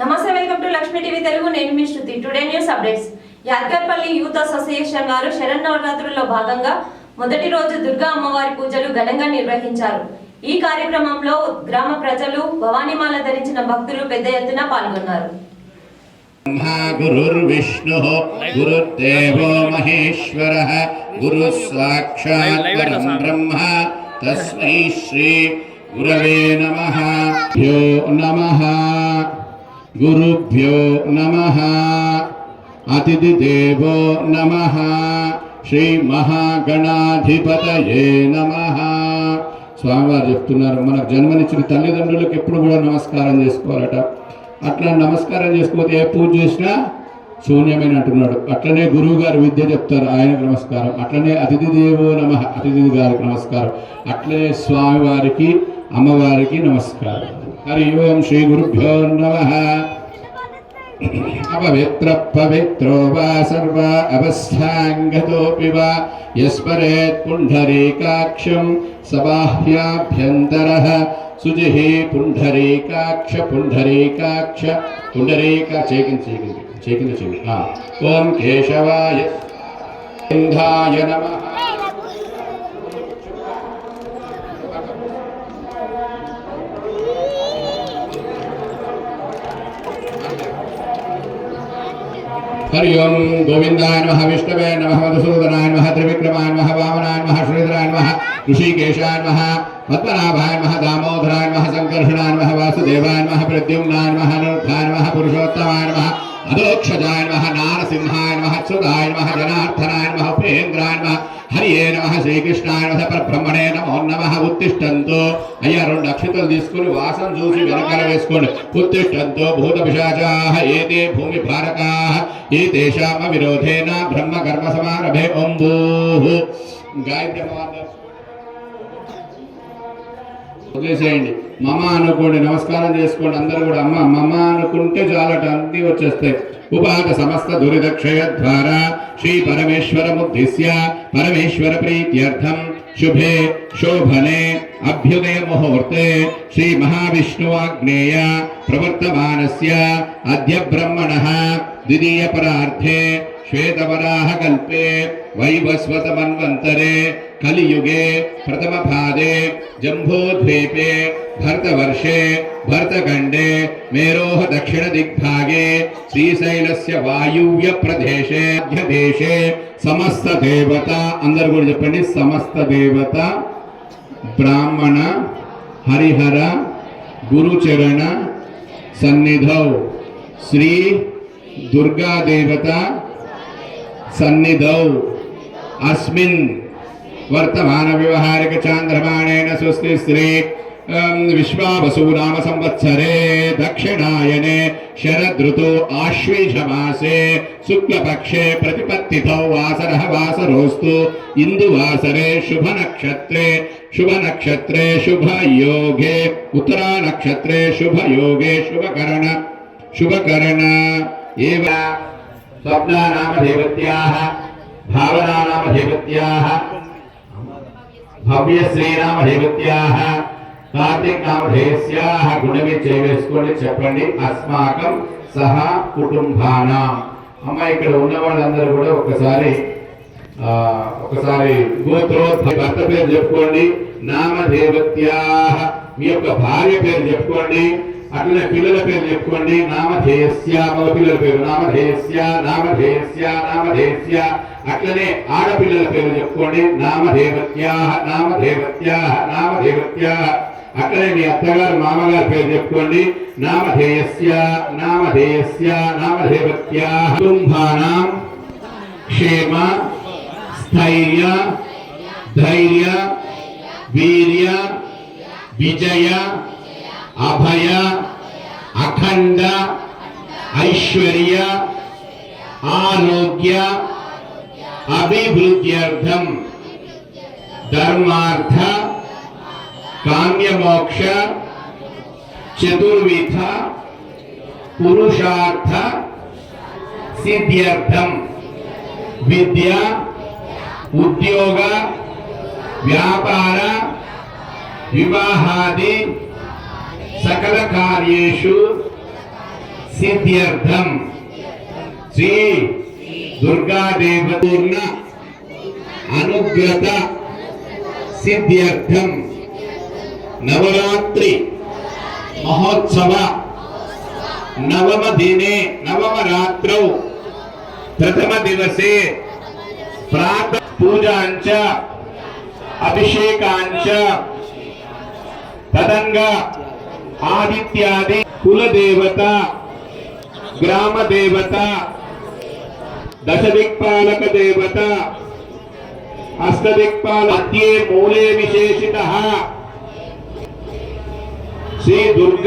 నమస్తే welcome to Lakshmi TV Telugu. నేను మీ Shruti. Today news updates Yadagarpalli youth association వారు శరన్నవరాత్రుల్లో భాగంగా మొదటి రోజు దుర్గా అమ్మవారి పూజలు ఘనంగా నిర్వహించారు. ఈ కార్యక్రమంలో గ్రామ ప్రజలు భవానీమాల ధరించిన భక్తులు పెద్ద ఎత్తున పాల్గొన్నారు. గురుర్విష్ణు గురుర్దేవో మహేశ్వర గురు తస్మై శ్రీ గురవే నమ. గురుభ్యో నమ అతిథిదేవో నమ శ్రీ మహాగణాధిపతయే స్వామివారు చెప్తున్నారు మనకు జన్మనిచ్చిన తల్లిదండ్రులకు ఎప్పుడు కూడా నమస్కారం చేసుకోవాలట. అట్లా నమస్కారం చేసుకోతే ఏ పూజ చేసినా శూన్యమైన అంటున్నాడు. అట్లనే గురువు గారు విద్య చెప్తారు ఆయనకు నమస్కారం. అట్లనే అతిథి దేవో నమ అతిథి గారికి నమస్కారం. అట్లనే స్వామివారికి అమ్మవారికి నమస్కారం. హరి ఓం శ్రీ గురుభ్యో నమ. అపవిత్ర పవిత్రో వా సర్వ అవస్థాంగతోపి వా. యస్మరేత్ పుండరీకాక్షం సబాహ్యాభ్యంతర. సుజిహి పుండరీకాక్ష పుండరీకాక్ష పుండరీకా చేకింది చేకింది చేకింది చేయండి ఓం కేశవాయ ఇంధాయ నమ. हरि ओम गोविंदाय नमः, विष्णवे नमः, मधुसूदनाय नमः, त्रिविक्रमाय नमः, वामनाय नमः, श्रीधराय नमः, ऋषिकेशाय नमः, पद्मनाभाय नमः, दामोदराय नमः, संकर्षणाय नमः, वासुदेवाय नमः, प्रद्युम्नाय नमः अनिरुद्धाय नमः, पुरुषोत्तमाय नमः అదోక్షజాయ నమ నారసింహాయ నమ సుదాయ నమ జనార్దనాయ నమ ఉపేంద్రాయ నమ హరియే నమ శ్రీకృష్ణాయ నమ పరబ్రహ్మణే నమో నమ ఉత్తిష్టంతో అయ్యా రెండు అక్షతలు తీసుకుని వాసన చూసి వెనకాల వేసుకోండి. ఉత్తిష్టంతో భూత పిశాచా ఏతే భూమి భారకా ఏ తేషామ విరోధేన బ్రహ్మ కర్మ సమారభే ఓం భూ గాయత్రి వదిలేసేయండి. మమ అనుకోండి నమస్కారం చేసుకోండి అందరూ కూడా అమ్మ మమ అనుకుంటే చాలట అన్నీ వచ్చేస్తాయి. ఉపాత సమస్త దురిదక్షయ ద్వారా శ్రీ పరమేశ్వర పరమేశ్వర ప్రీత్యర్థం. శుభే శోభనే అభ్యుదయ ముహూర్తే. శ్రీ మహావిష్ణువాగ్నేయ ప్రవర్తమానస్య అద్య బ్రహ్మణ ద్వితీయ పరార్థే. శ్వేతవరాహ కల్పే. వైవస్వతమన్వంతరే. కలియుగే ప్రథమ పాదే జంబోద్వీపే భరతవర్షే భరతఖండే మేరోహ దక్షిణ దిగ్భాగే శ్రీశైలస్య వాయువ్య ప్రదేశే మధ్యదేశే సమస్త దేవత అందరు కూడా చెప్పండి సమస్త దేవత బ్రాహ్మణ హరిహర గురుచరణ సన్నిధౌ శ్రీ దుర్గాదేవత సన్నిధౌ అస్మిన్ వర్తమాన వ్యవహారిక చాంద్రమాణేన స్వస్తి శ్రీ విశ్వావసు నామ సంవత్సరే దక్షిణాయనే శరదృతో ఆశ్వేషమాసే శుక్లపక్షే ప్రతిపత్తితో వాసర వాసరోస్తు ఇందువాసరే శుభ నక్షత్రే శుభ నక్షత్రే శుభ ఉత్తరా నక్షత్రే శుభయోగే శుభకరణ శుభకరణ ఏవ భవ్య శ్రీరామ భవ్యశ్రీనామదేవత్యాः కార్తీక్ నామధేయస్యాः గుణమిచ్చే వేసుకోండి చెప్పండి అస్మాకం సహా కుటుంబాన అమ్మ ఇక్కడ ఉన్న వాళ్ళందరూ కూడా ఒకసారి ఒకసారి గోత్రోద్భవ భర్త పేరు చెప్పుకోండి నామదేవత్యాः మీ యొక్క భార్య పేరు చెప్పుకోండి అట్లనే పిల్లల పేరు చెప్పుకోండి. నామధేయస్య మగ పిల్లల పేరు. నామధేయస్య నామధేయస్య నామధేయస్య అట్లనే ఆడపిల్లల పేరు చెప్పుకోండి. నామధేవత్యా నామధేవత్యా నామధేవత్యా అట్లనే మీ అత్తగారు మామగారి పేరు చెప్పుకోండి. నామధేయస్య నామధేయస్య నామధేవత్యా కుటుంబానాం క్షేమ స్థైర్య ధైర్య వీర్య విజయ అభయ అఖండ ఐశ్వర్య ఆరోగ్య అభివృద్ధ్యర్థం ధర్మార్థ కామ్యమోక్ష చతుర్విధ పురుషార్థ సిద్ధ్యర్థం విద్య ఉద్యోగ వ్యాపార వివాహాది సకల కార్యేషు సిద్ధ్యర్థం. శ్రీ దుర్గాదేవపూర్ణ అనుగ్రత సిద్ధ్యర్థం. నవరాత్రి మహోత్సవ నవమ దినే నవమ రాత్రౌ ప్రథమ దివసే ప్రాత పూజాంచ అభిషేకాంచ తదంగా ఆదిత్యాది కులదేవత గ్రామ దేవత దశదిక్పాలక దేవత అష్టదిక్పాల మధ్యే మూలే విశేషిత శ్రీ దుర్గా